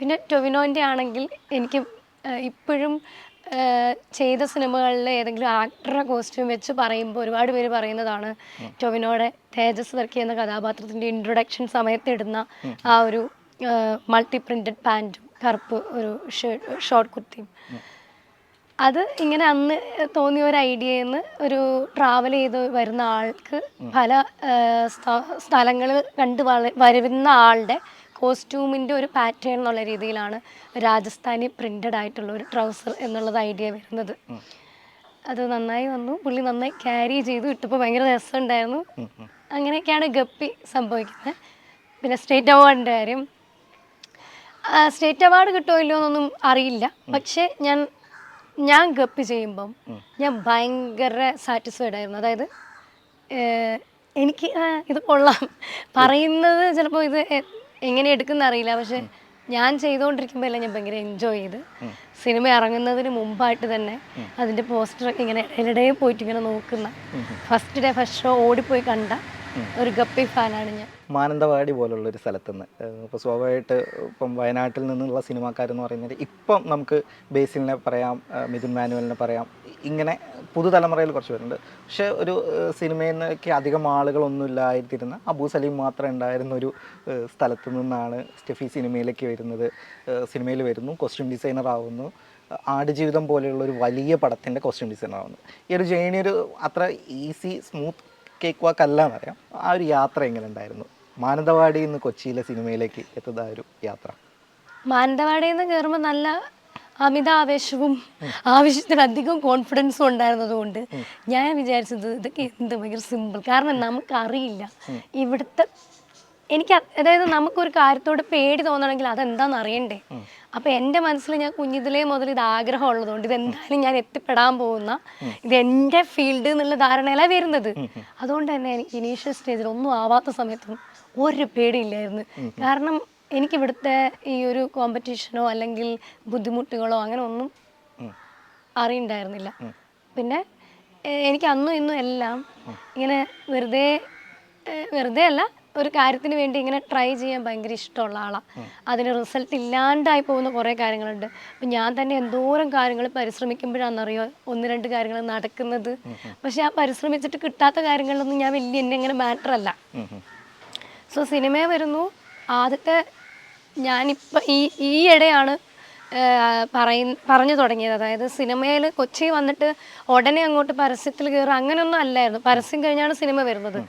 പിന്നെ ടൊവിനോന്റെ ആണെങ്കിൽ എനിക്ക് ഇപ്പോഴും ചെയ്ത സിനിമകളിൽ ഏതെങ്കിലും ആക്ടറുടെ കോസ്റ്റ്യൂം വെച്ച് പറയുമ്പോൾ ഒരുപാട് പേര് പറയുന്നതാണ് ടൊവിനോയുടെ തേജസ് വർക്കി എന്ന കഥാപാത്രത്തിന്റെ ഇൻട്രൊഡക്ഷൻ സമയത്ത് ഇടുന്ന ആ ഒരു മൾട്ടി പ്രിന്റഡ് പാന്റും കറുപ്പ് ഒരു ഷോർട്ട് കുർത്തിയും. അത് ഇങ്ങനെ അന്ന് തോന്നിയ ഒരു ഐഡിയയിൽ നിന്ന് ഒരു ട്രാവൽ ചെയ്ത് വരുന്ന ആൾക്ക് പല സ്ഥലങ്ങൾ കണ്ട് വള- വരുന്ന ആളുടെ കോസ്റ്റ്യൂമിന്റെ ഒരു പാറ്റേൺ എന്നുള്ള രീതിയിലാണ് രാജസ്ഥാനി പ്രിന്റഡ് ആയിട്ടുള്ള ഒരു ട്രൗസർ എന്നുള്ളത് ഐഡിയ വരുന്നത്. അത് നന്നായി വന്നു. പുള്ളി നന്നായി ക്യാരി ചെയ്തു. ഇട്ടപ്പോൾ ഭയങ്കര രസമുണ്ടായിരുന്നു. അങ്ങനെയൊക്കെയാണ് ഗപ്പി സംഭവിക്കുന്നത്. പിന്നെ സ്റ്റേറ്റ് അവാർഡിന്റെ കാര്യം. സ്റ്റേറ്റ് അവാർഡ് കിട്ടുമോ ഇല്ലയോ എന്നൊന്നും അറിയില്ല. പക്ഷേ ഞാൻ ഞാൻ ഗപ്പ് ചെയ്യുമ്പം ഞാൻ ഭയങ്കര സാറ്റിസ്ഫൈഡ് ആയിരുന്നു. അതായത് എനിക്ക് ഇത് കൊള്ളാം. പറയുന്നത് ചിലപ്പോൾ ഇത് എങ്ങനെ എടുക്കുന്ന അറിയില്ല. പക്ഷെ ഞാൻ ചെയ്തുകൊണ്ടിരിക്കുമ്പോൾ എല്ലാം ഞാൻ ഭയങ്കര എൻജോയ് ചെയ്ത്. സിനിമ ഇറങ്ങുന്നതിന് മുമ്പായിട്ട് തന്നെ അതിന്റെ പോസ്റ്റർ ഇങ്ങനെ ഇടയിൽ പോയിട്ട് ഇങ്ങനെ നോക്കുന്ന. ഫസ്റ്റ് ഡേ ഫസ്റ്റ് ഷോ ഓടിപ്പോയി കണ്ട. ഒരു ഗപ്പി ഫാനാണ് ഞാൻ. മാനന്തവാടി പോലുള്ള ഒരു സ്ഥലത്ത് നിന്ന് ഇപ്പോൾ സ്വാഭാവികമായിട്ട് ഇപ്പം വയനാട്ടിൽ നിന്നുള്ള സിനിമാക്കാരെന്ന് പറയുന്നത് ഇപ്പം നമുക്ക് ബേസിലിനെ പറയാം മിഥുൻ മാനുവലിനെ പറയാം ഇങ്ങനെ പുതുതലമുറയിൽ കുറച്ച് പേരുണ്ട്. പക്ഷേ ഒരു സിനിമയിൽ നിന്നൊക്കെ അധികം ആളുകളൊന്നും ഇല്ലായിരുന്നിരുന്ന അബൂ സലീം മാത്രം ഉണ്ടായിരുന്ന ഒരു സ്ഥലത്ത് നിന്നാണ് സ്റ്റെഫി സിനിമയിലേക്ക് വരുന്നത്. സിനിമയിൽ വരുന്നു കോസ്റ്റ്യൂം ഡിസൈനർ ആവുന്നു. ആടുജീവിതം പോലെയുള്ള ഒരു വലിയ പടത്തിന്റെ കോസ്റ്റ്യൂം ഡിസൈനർ ആവുന്നു. ഈ ഒരു ജേണി ഒരു അത്ര ഈസി സ്മൂത്ത് കേക്ക് വാക്ക് അല്ല എന്നറിയാം ആ ഒരു യാത്ര എങ്ങനെ ഉണ്ടായിരുന്നു മാനന്തവാടി നിന്ന് കൊച്ചിയിലെ സിനിമയിലേക്ക് എത്തുന്ന ഒരു യാത്ര. മാനന്തവാടി നിന്ന് കയറുമ്പോൾ നല്ല അമിത ആവേശവും ആവശ്യത്തിലധികം കോൺഫിഡൻസും ഉണ്ടായിരുന്നത് കൊണ്ട് ഞാൻ വിചാരിച്ചത് ഇതൊക്കെ എന്ത് ഭയങ്കര സിമ്പിൾ. കാരണം നമുക്കറിയില്ല ഇവിടുത്തെ എനിക്ക് അതായത് നമുക്കൊരു കാര്യത്തോട് പേടി തോന്നണമെങ്കിൽ അതെന്താന്ന് അറിയണ്ടേ? അപ്പൊ എന്റെ മനസ്സിൽ ഞാൻ കുഞ്ഞിതിലേ മുതൽ ഇത് ആഗ്രഹം ഉള്ളതുകൊണ്ട് ഇത് എന്തായാലും ഞാൻ എത്തിപ്പെടാൻ പോകുന്ന ഇത് എന്റെ ഫീൽഡ് എന്നുള്ള ധാരണയിലാണ് വരുന്നത്. അതുകൊണ്ട് തന്നെ എനിക്ക് ഇനീഷ്യൽ സ്റ്റേജിൽ ഒന്നും ആവാത്ത സമയത്തും ഒരു പേടിയില്ലായിരുന്നു. കാരണം എനിക്ക് ഇവിടുത്തെ ഈ ഒരു കോമ്പറ്റീഷനോ അല്ലെങ്കിൽ ബുദ്ധിമുട്ടുകളോ അങ്ങനെ ഒന്നും അറിയണ്ടായിരുന്നില്ല. പിന്നെ എനിക്ക് അന്നും ഇന്നും എല്ലാം ഇങ്ങനെ വെറുതെ വെറുതെ അല്ല ഒരു കാര്യത്തിന് വേണ്ടി ഇങ്ങനെ ട്രൈ ചെയ്യാൻ ഭയങ്കര ഇഷ്ടമുള്ള ആളാണ് അതിന് റിസൾട്ട് ഇല്ലാണ്ടായി പോകുന്ന കുറേ കാര്യങ്ങളുണ്ട്. അപ്പം ഞാൻ തന്നെ എന്തോരം കാര്യങ്ങൾ പരിശ്രമിക്കുമ്പോഴാണെന്നറിയോ? ഒന്ന് രണ്ട് കാര്യങ്ങൾ നടക്കുന്നത്. പക്ഷെ ആ പരിശ്രമിച്ചിട്ട് കിട്ടാത്ത കാര്യങ്ങളിലൊന്നും ഞാൻ വലിയ എന്നെ അങ്ങനെ മാറ്റർ അല്ല. സോ സിനിമ വരുന്നു. ആദ്യത്തെ ഞാനിപ്പോൾ ഈ ഈയിടെയാണ് പറയ പറഞ്ഞു തുടങ്ങിയത്. അതായത് സിനിമയിൽ കൊച്ചി വന്നിട്ട് ഉടനെ അങ്ങോട്ട് പരസ്യത്തിൽ കയറുക അങ്ങനെയൊന്നും അല്ലായിരുന്നു. പരസ്യം കഴിഞ്ഞാണ് സിനിമ വരുന്നത്.